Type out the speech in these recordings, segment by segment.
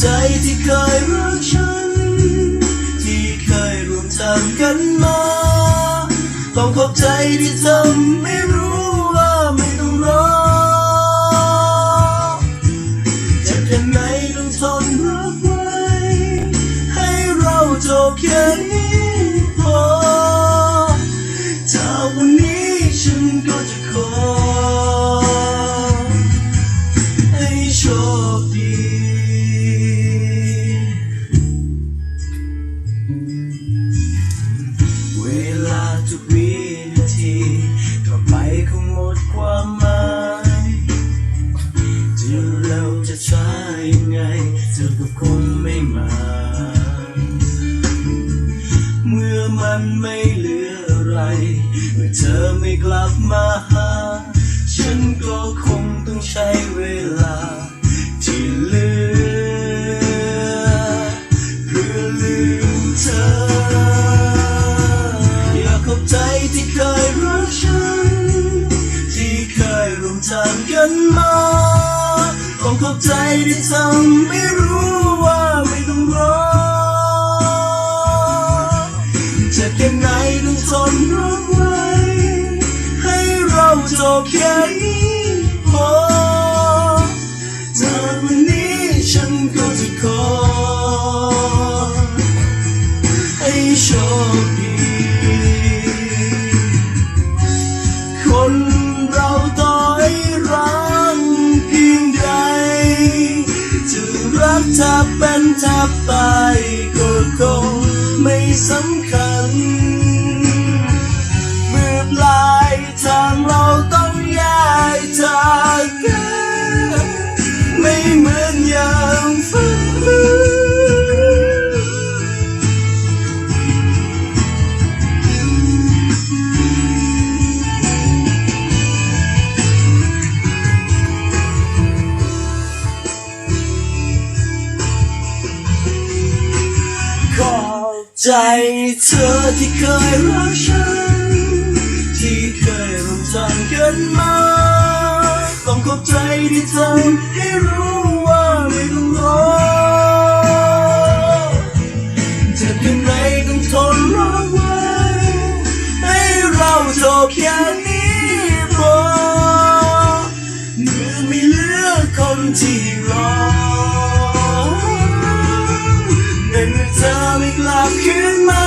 ใจที่เคยรักฉัน ที่เคยร่วมทางกันมา ต้องขอบใจที่ทำใเธอก็คงไม่มา เมื่อมันไม่เหลืออะไร เมื่อเธอไม่กลับมาหา ฉันก็คงต้องใช้เวลา ใจที่ทำไม่รู้ว่าไม่ต้องรอจะเก็บ รักถ้าเป็นถ้าไปก็คงไม่สำคัญ ใจเธอที่เคยรักฉัน ที่เคยร่วมทางกันมา ต้องขอบใจที่ทำให้รู้ว่าไม่ต้องรอจะเพียงไหนต้องทนรอไว้ ให้เราจบแค่นี้พอเมื่อไม่เหลือคนที่รอในเมื่อเธอ บคืนมา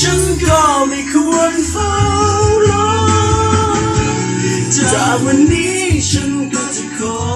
ฉันก็ไม่ควรเฝ้ารอจากวันนี้ฉันก็จะขอ